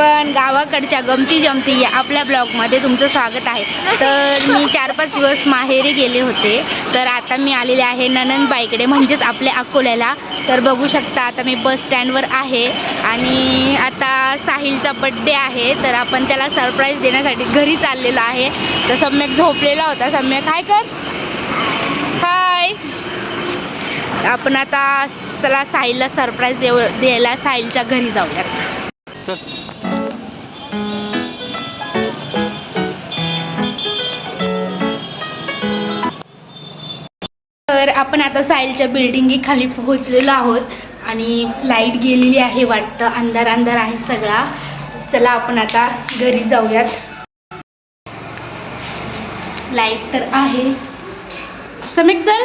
पण गावाकडच्या गमती जमती या आपल्या ब्लॉगमध्ये तुमचं स्वागत आहे. तर मी चार पाच दिवस माहेरी गेले होते. तर आता मी आलेले आहे ननंदबाईकडे म्हणजेच आपल्या अकोल्याला. तर बघू शकता आता मी बस स्टँडवर आहे. आणि आता साहिलचा बड्डे आहे. तर आपण त्याला सरप्राईज देण्यासाठी घरी चाललेलो आहे. तर सम्यक झोपलेला होता. सम्यक हाय कर. हाय. आपण आता चला साहिलला सरप्राईज देऊ द्यायला साहिलच्या घरी जाऊया तर आपण आता साहिलच्या बिल्डिंगी खाली पोहोचलेलो आहोत. आणि लाइट गेलेली आहे वाटतं. अंधार अंधार आहे सगळा. चला आपण आता घरी जाऊयात. लाइट तर आहे. समीक चल.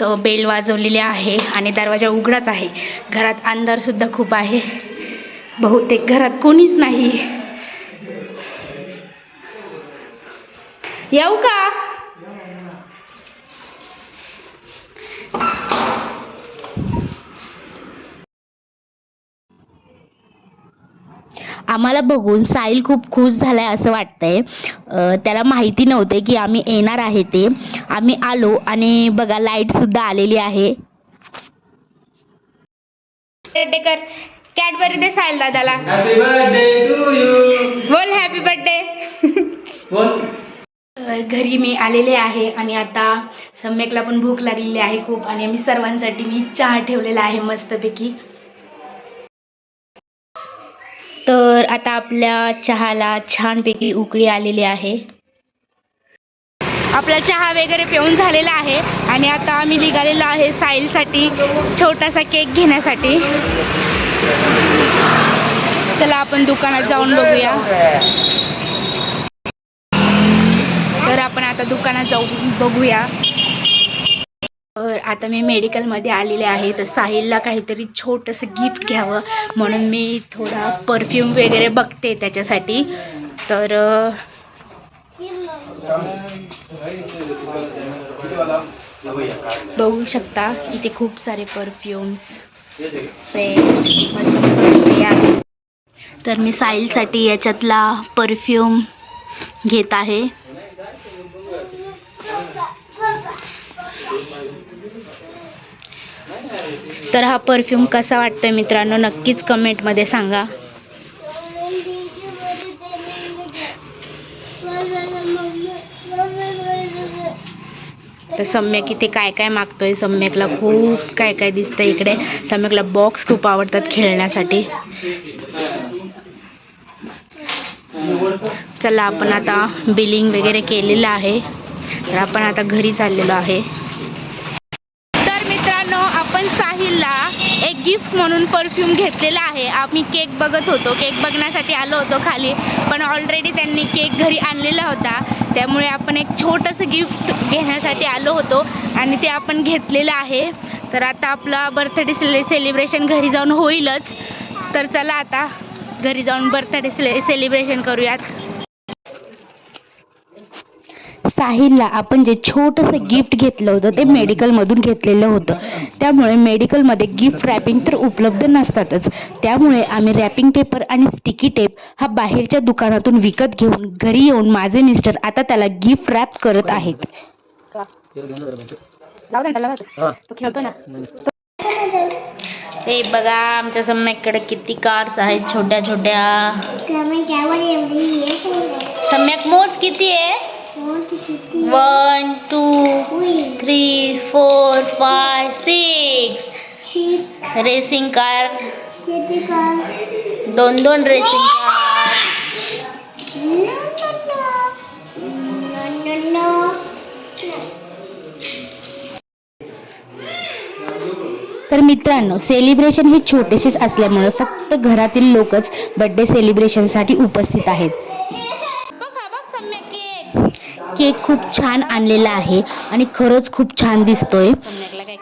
तर बेल वाजवलेली आहे आणि दरवाजा उघडाच आहे. घरात अंधार सुद्धा खूप आहे. बहुतेक घरात कोणीच नाही. येऊ का? आम्हाला बघून साहिल खूप खुश झालाय असं वाटतंय. त्याला माहिती नव्हते की आम्ही येणार आहे ते. आम्ही आलो आणि बघा लाइट सुद्धा आलेली आहे. कर. कॅडबरी दे साहिल दादाला. हॅपी बर्थडे टू यू बोल हॅपी बर्थडे तर घरी मी आलेले आहे आणि आता सम्यकला पण भूक लागलेली आहे खूप आणि आम्ही सर्वांसाठी मी चहा ठेवलेला आहे मस्तपैकी. तर आता आपल्या चहाला छानपैकी उकळी आलेली आहे. आपला चहा वगैरे पिऊन झालेला आहे आणि आता आम्ही निघालेलो आहे साईलसाठी छोटासा केक घेण्यासाठी. चला आपण दुकानात जाऊन बघूया. तर आपण आता दुकानात जाऊन बघूया. तर आता मी मेडिकलमध्ये आलेले आहे तर साहिलला काहीतरी छोटंसं गिफ्ट घ्यावं म्हणून मी थोडा परफ्यूम वगैरे बघते त्याच्यासाठी. तर बघू शकता इथे खूप सारे परफ्युम्स सेट तर मी साहिलसाठी याच्यातला परफ्यूम घेत आहे. तर हा परफ्यूम कसा वाटतोय मित्रांनो? नक्कीच कमेंटमध्ये सांगा. तर सम्यक इथे काय काय मागतोय? सम्यकला खूप काय काय दिसतंय इकडे. सम्यकला बॉक्स खूप आवडतात खेळण्यासाठी. चला आपण आता बिलिंग वगैरे केलेलं आहे. तर आपण आता घरी चाललेलो आहे. तर मित्रांनो आपण साहिलला एक गिफ्ट म्हणून परफ्यूम घेतलेला आहे. आम्ही केक बघत होतो. केक बघण्यासाठी आलो होतो खाली पण ऑलरेडी त्यांनी केक घरी आणलेला होता. त्यामुळे आपण एक छोटंसं गिफ्ट घेण्यासाठी आलो होतो आणि ते आपण घेतलेलं आहे. तर आता आपला बर्थडे सेले सेलिब्रेशन घरी जाऊन होईलच. तर चला आता घरी जाऊन बर्थडे सेले सेलिब्रेशन करूयात. साहिलला आपण जे छोटंसं गिफ्ट घेतलं होतं ते मेडिकलमधून घेतलेलं होतं. त्यामुळे मेडिकलमध्ये गिफ्ट रॅपिंग तर उपलब्ध नसतातच. त्यामुळे आम्ही रॅपिंग पेपर आणि स्टिकी टेप हा बाहेरच्या दुकानातून विकत घेऊन घरी येऊन माझे मिस्टर आता त्याला गिफ्ट रॅप करत आहेत. खेळतो ना हे बघा आमच्या सम्यककडे किती कार्स आहेत छोट्या छोट्या सम्यक मोज किती आहे? One two three four five six racing car दोन दोन रेसिंग तर मित्रांनो सेलिब्रेशन हे छोटेसेच असल्यामुळे फक्त घरातील लोकच बर्थडे सेलिब्रेशनसाठी उपस्थित आहेत. केक खूप छान आणलेला आहे आणि खरंच खूप छान दिसतोय.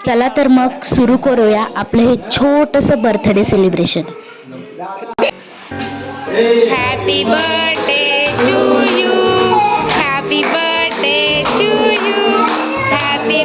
चला तर मग सुरू करूया आपलं हे छोटंसं birthday celebration happy birthday to you happy birthday to you happy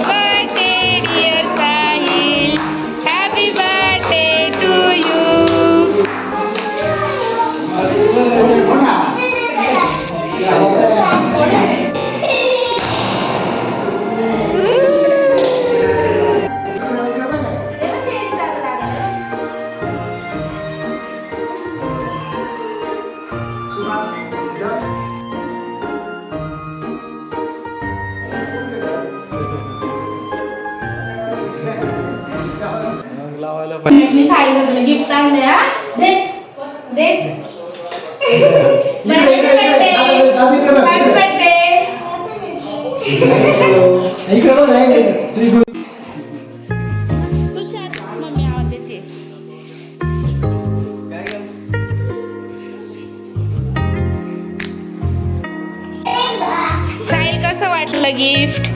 Sahil कसं वाटलं गिफ्ट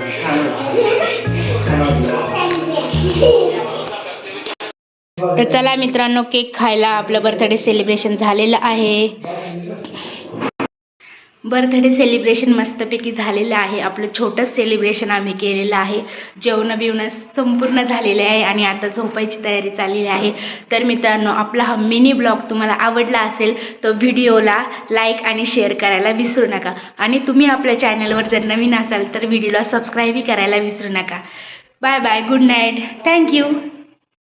तर चला मित्रांनो केक खायला आपलं बर्थडे सेलिब्रेशन झालेलं आहे. बर्थडे सेलिब्रेशन मस्तपैकी झालेलं आहे. आपलं छोटं सेलिब्रेशन आम्ही केलेलं आहे. जेवणं बिवणं संपूर्ण झालेले आहे आणि आता झोपायची तयारी चाललेली आहे. तर मित्रांनो आपला हा मिनी ब्लॉग तुम्हाला आवडला असेल तर व्हिडिओला लाईक आणि शेअर करायला विसरू नका. आणि तुम्ही आपल्या चॅनलवर जर नवीन असाल तर व्हिडिओला सबस्क्राईबही करायला विसरू नका. Bye bye good night thank you